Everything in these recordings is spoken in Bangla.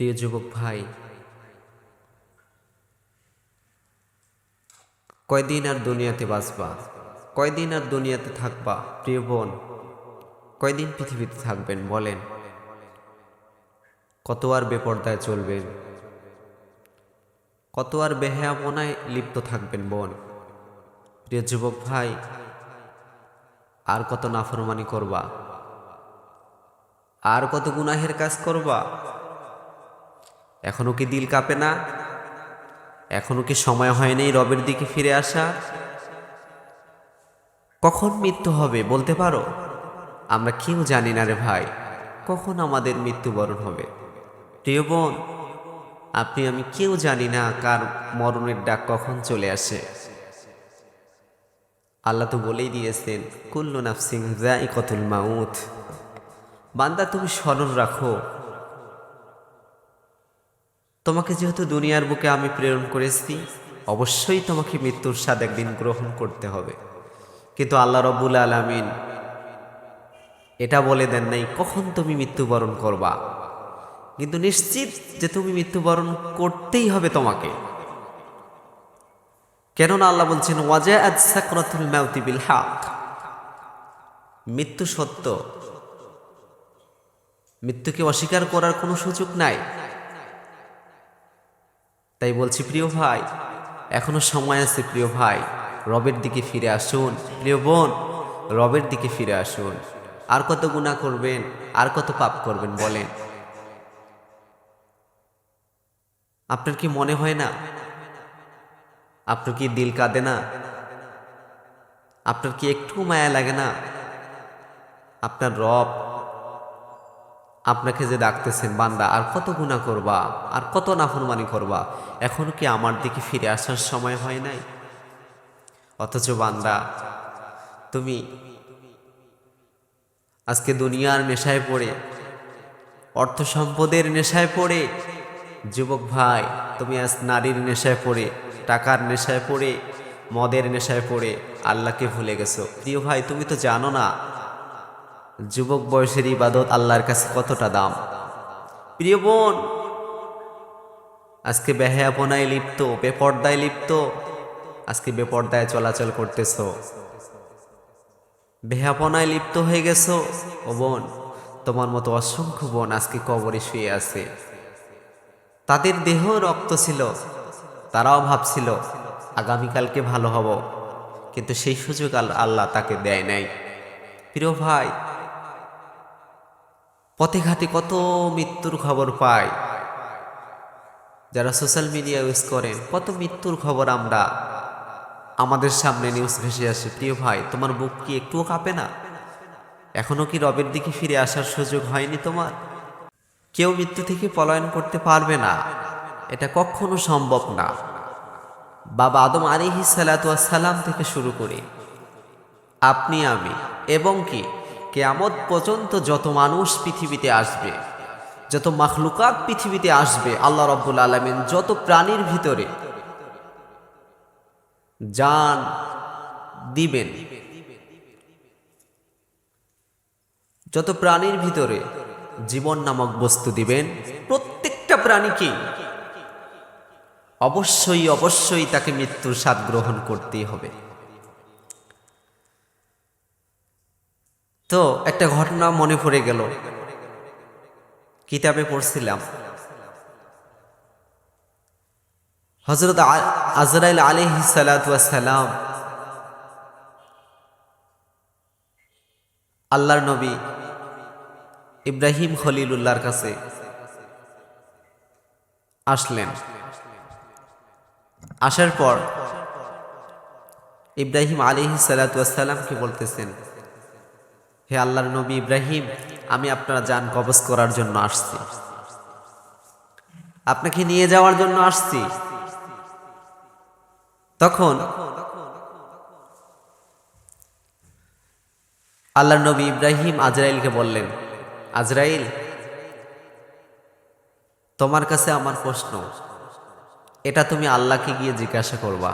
প্রিয় যুবক ভাই, কয়দিন আর দুনিয়াতে বাঁচবা? কয়দিন আর দুনিয়াতে থাকবা? প্রিয় বোন, কয়দিন পৃথিবীতে থাকবেন বলেন? কত আর বেপর্দায় চলবেন? কত আর বেহায়াপনায় লিপ্ত থাকবেন বোন? প্রিয় যুবক ভাই, আর কত নাফরমানি করবা? আর কত গুনাহের কাজ করবা? এখনও কি দিল কাঁপে না? এখনও কি সময় হয়নি রবের দিকে ফিরে আসা? কখন মৃত্যু হবে বলতে পারো? আমরা কেউ জানি না রে ভাই, কখন আমাদের মৃত্যুবরণ হবে। প্রিয় বোন, আপনি আমি কেউ জানি না কার মরণের ডাক কখন চলে আসে। আল্লাহ তো বলেই দিয়েছেন, কুল্লু নাফসিং কতুল মাউথ বান্দা তুমি স্মরণ রাখো তোমাকে যেহেতু দুনিয়ার বুকে আমি প্রেরণ করেছি, অবশ্যই তোমাকে মৃত্যুর স্বাদ একদিন গ্রহণ করতে হবে। কিন্তু আল্লাহ রব্বুল আলমিন এটা বলে দেন নাই, কখন তুমি মৃত্যুবরণ করবা? কিন্তু নিশ্চিত যে তুমি মৃত্যুবরণ করতেই হবে তোমাকে। কেননা আল্লাহ বলছেন আজ মৃত্যু সত্য। মৃত্যুকে অস্বীকার করার কোনো সুযোগ নাই। তাই বলছি, প্রিয় ভাই, এখনও সময় আছে, প্রিয় ভাই। রবের দিকে ফিরে আসুন। প্রিয় বোন, রবের দিকে ফিরে আসুন। আর কত গুণা করবেন, আর কত পাপ করবেন, বলেন। আপনার কি মনে হয় না? আপনার কি দিল কাঁদে না? আপনার কি একটু মায়া লাগে না? আপনার রব আপনাকে যে ডাকতেছেন, বান্দা, আর কত গুণা করবা, আর কত নাফরমানি করবা, এখন কি আমার দিকে ফিরে আসার সময় হয় নাই? অথচ বান্দা, তুমি আজকে দুনিয়ার নেশায় পড়ে, অর্থ সম্পদের নেশায় পড়ে, যুবক ভাই, তুমি আজ নারীর নেশায় পড়ে, টাকার নেশায় পড়ে, মদের নেশায় পড়ে, আল্লাহকে ভুলে গেছো। প্রিয় ভাই, তুমি তো জানো না যুবক বয়সের ইবাদত আল্লাহর কাছে কতটা দাম? প্রিয় বোন, আজকে বেহায়াপনায় লিপ্ত, বেপর্দায় লিপ্ত, আজকে বেপর্দায় চলাচল করতেছ। বেহাপনায় লিপ্ত হয়ে গেছো? ও বোন, তোমার মতো অসংখ্য বোন আজকে কবরে শুয়ে আছে। তাদের দেহ রক্ত ছিল, তারাও ভাবছিল, আগামীকালকে ভালো হব। কিন্তু সেই সুযোগ আল- আল্লাহ তাকে দেয় নাই। প্রিয় ভাই পথে কত মৃত্যুর খবর পাই। যারা সোশ্যাল মিডিয়া ইউজ করেন, কত মৃত্যুর খবর আমরা আমাদের সামনে নিউজ ভেসে আসে। প্রিয় ভাই, তোমার বুক কি একটুও কাঁপে না? এখনও কি রবের দিকে ফিরে আসার সুযোগ হয়নি তোমার? কেউ মৃত্যু থেকে পলায়ন করতে পারবে না। এটা কখনো সম্ভব না। বাবা আদম আলিহি সালাম থেকে শুরু করে। আপনি, আমি এবং কি? কেয়ামত পর্যন্ত যত মানুষ পৃথিবীতে আসবে, যত মাখলুকাত পৃথিবীতে আসবে, আল্লাহ রব্বুল আলমিন যত প্রাণীর ভিতরে জান দিবেন, যত প্রাণীর ভিতরে জীবন নামক বস্তু দিবেন, প্রত্যেকটা প্রাণীকে অবশ্যই অবশ্যই তাকে মৃত্যুর স্বাদ গ্রহণ করতেই হবে। তো একটা ঘটনা মনে পড়ে গেল। কিতাবে পড়ছিলাম। হজরত আজরাইল আলিহি সালাম আল্লাহর নবী ইব্রাহিম খলিলুল্লাহর কাছে আসলেন। আসার পর ইব্রাহিম আলিহি সালাতামকে বলতেছেন হে আল্লাহর নবী ইব্রাহিম, আমি আপনার যান কবজ করার জন্য আসছি। আপনাকে নিয়ে যাওয়ার জন্য আসছি। তখন আল্লাহর নবী ইব্রাহিম আজরাইলকে বললেন, আজরাইল, তোমার কাছে আমার প্রশ্ন। এটা তুমি আল্লাহকে গিয়ে জিজ্ঞাসা করবা।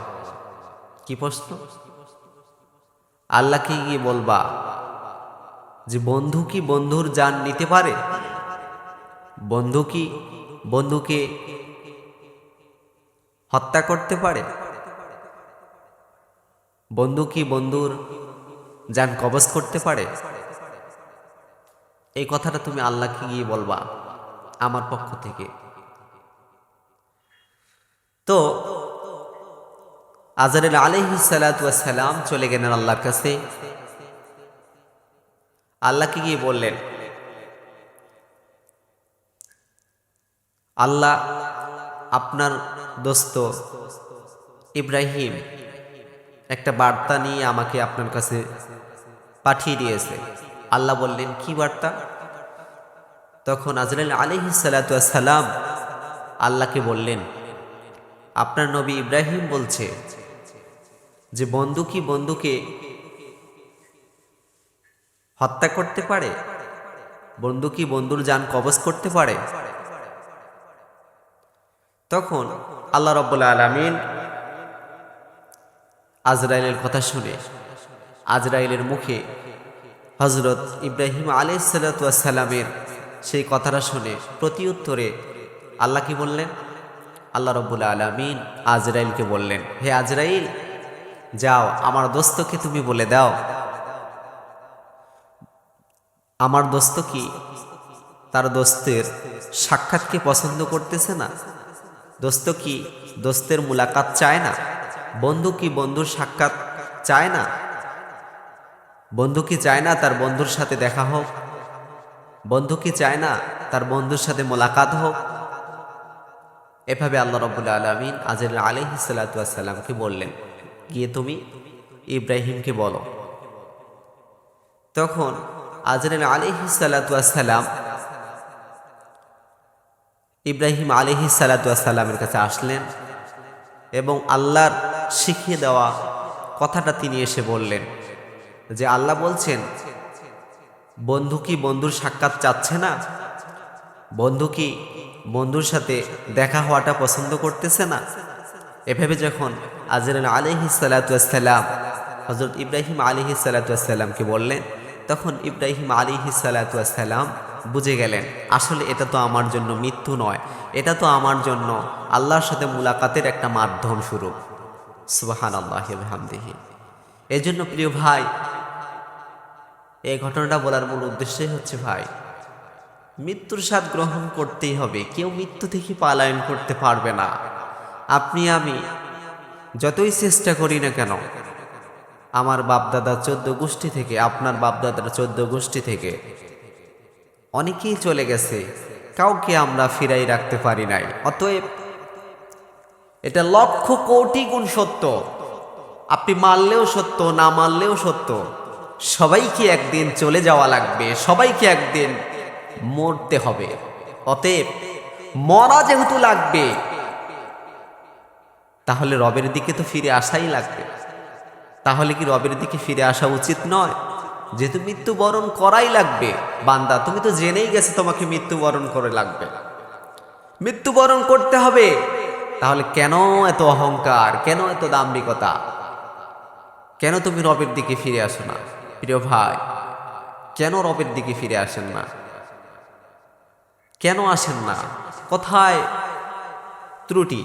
কি প্রশ্ন? আল্লাহকে গিয়ে বলবা যে বন্ধু কি বন্ধুর যান নিতে পারে? বন্ধু কি বন্ধুকে হত্যা করতে পারে? বন্ধু কি বন্ধুর যান কবজ করতে পারে? এই কথাটা তুমি আল্লাহকে গিয়ে বলবা আমার পক্ষ থেকে। তো আজারেল সালাম চলে গেলেন আল্লাহর কাছে। আল্লাহকে গিয়ে বললেন? আল্লাহ আপনার দোস্ত ইব্রাহিম একটা বার্তা নিয়ে আমাকে আপনার কাছে পাঠিয়ে দিয়েছে। আল্লাহ বললেন, কি বার্তা? তখন আজরাইল আলহি সালাম আল্লাহকে বললেন, আপনার নবী ইব্রাহিম বলছে যে বন্ধু কি বন্ধুকে হত্যা করতে পারে? বন্ধু কি বন্ধুর যান কবজ করতে পারে? তখন আল্লাহ রব্বুল্লা আলমিন আজরাইলের কথা শুনে আজরাইলের মুখে হজরত ইব্রাহিম আলাইসালামের সেই কথাটা শুনে প্রতি উত্তরে আল্লাহ কি বললেন? আল্লাহ রব্বুল্লা আলমিন আজরাইলকে বললেন, হে আজরাইল, যাও আমার দোস্তকে তুমি বলে দাও আমার দোস্ত কি? তার দোস্তের সাক্ষাৎকে পছন্দ করতেছে না। দোস্ত কি দোস্তের মুলাকাত চায় না? বন্ধু কি বন্ধুর সাক্ষাৎ চায় না? বন্ধু কি চায় না তার বন্ধুর সাথে দেখা হোক? বন্ধু কি চায় না তার বন্ধুর সাথে মোলাকাত হোক? এভাবে আল্লাহ রবুল্লা আলমিন আজর আলহি সাল্লাতামকে বললেন। গিয়ে তুমি ইব্রাহিমকে বলো। তখন আজরেল আলহি সাল্লাতাম ইব্রাহিম আলিহি সাল্লাতামের কাছে আসলেন এবং আল্লাহর শিখিয়ে দেওয়া কথাটা তিনি এসে বললেন যে আল্লাহ বলছেন, বন্ধু কি বন্ধুর সাক্ষাৎ চাচ্ছে না? বন্ধু কি বন্ধুর সাথে দেখা হওয়াটা পছন্দ করতেছে না? এভাবে যখন আজরান আলহি সালাতাম হজরত ইব্রাহিম আলিহি সালাতামকে বললেন তখন ইব্রাহিম আলিহি সালাতাম বুঝে গেলেন, আসলে এটা তো আমার জন্য মৃত্যু নয়, এটা তো আমার জন্য আল্লাহর সাথে মুলাকাতের একটা মাধ্যম শুরু। সুবাহান আল্লাহামদিহি এই জন্য প্রিয় ভাই এই ঘটনাটা বলার মূল উদ্দেশ্যই হচ্ছে ভাই, মৃত্যুর স্বাদ গ্রহণ করতেই হবে, কেউ মৃত্যু থেকে পালায়ন করতে পারবে না। আপনি আমি যতই চেষ্টা করি না কেন আমার বাপদাদা চোদ্দ গোষ্ঠী থেকে, আপনার বাপদাদার চোদ্দ গোষ্ঠী থেকে। অনেকেই চলে গেছে, কাউকে আমরা ফিরাই রাখতে পারি নাই। অতএব এটা লক্ষ কোটি গুণ সত্য। আপনি মারলেও সত্য, না মারলেও সত্য। সবাইকে একদিন চলে যাওয়া লাগবে, সবাইকে একদিন মরতে হবে। অতএব মরা যেহেতু লাগবে, তাহলে রবের দিকে তো ফিরে আসাই লাগবে। তাহলে কি রবের দিকে ফিরে আসা উচিত নয়? যেহেতু মৃত্যুবরণ করাই লাগবে। বান্দা, তুমি তো জেনেই গেছে তোমাকে মৃত্যুবরণ করে লাগবে। মৃত্যুবরণ করতে হবে। তাহলে কেন এত অহংকার? কেন এত দাম্ভিকতা? কেন তুমি রবের দিকে ফিরে আসো না? প্রিয় ভাই, কেন রবের দিকে ফিরে আসেন না? কেন আসেন না? কোথায় ত্রুটি।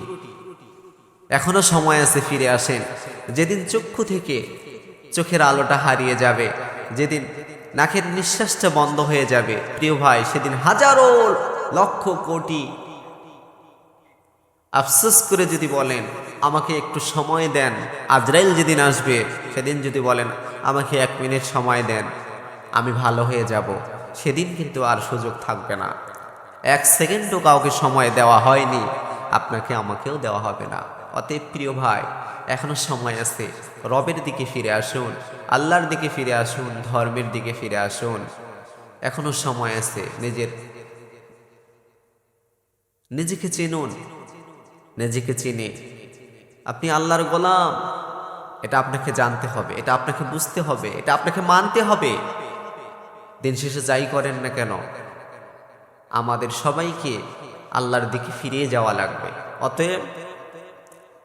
এখনও সময় আছে ফিরে আসেন। যেদিন চক্ষু থেকে চোখের আলোটা হারিয়ে যাবে, যেদিন নাকের নিঃশ্বাসটা বন্ধ হয়ে যাবে, প্রিয় ভাই, সেদিন হাজারো লক্ষ কোটি আফসোস করে যদি বলেন, আমাকে একটু সময় দেন, আজরাইল যেদিন আসবে, সেদিন যদি বলেন, আমাকে এক মিনিট সময় দেন, আমি ভালো হয়ে যাব। সেদিন কিন্তু আর সুযোগ থাকবে না। এক সেকেন্ডও কাউকে সময় দেওয়া হয়নি, আপনাকে আমাকেও দেওয়া হবে না। অতএব প্রিয় ভাই, এখনও সময় আছে। রবের দিকে ফিরে আসুন, আল্লাহর দিকে ফিরে আসুন, ধর্মের দিকে ফিরে আসুন। এখনও সময় আছে, নিজের নিজেকে চিনুন, নিজেকে চিনে। আপনি আল্লাহর গোলাম, এটা আপনাকে জানতে হবে, এটা আপনাকে বুঝতে হবে, এটা আপনাকে মানতে হবে। দিন শেষে যাই করেন না কেন? আমাদের সবাইকে আল্লাহর দিকে ফিরিয়ে যাওয়া লাগবে। অতএব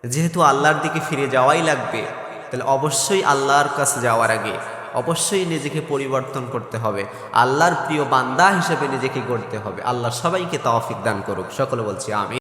যেহেতু আল্লাহর দিকে ফিরে যাওয়াই লাগবে, তাহলে অবশ্যই আল্লাহর কাছে যাওয়ার আগে অবশ্যই নিজেকে পরিবর্তন করতে হবে। আল্লাহর প্রিয় বান্দা হিসেবে নিজেকে গড়তে হবে। আল্লাহ সবাইকে তাওফিক দান করুক। সকলে বলছি আমি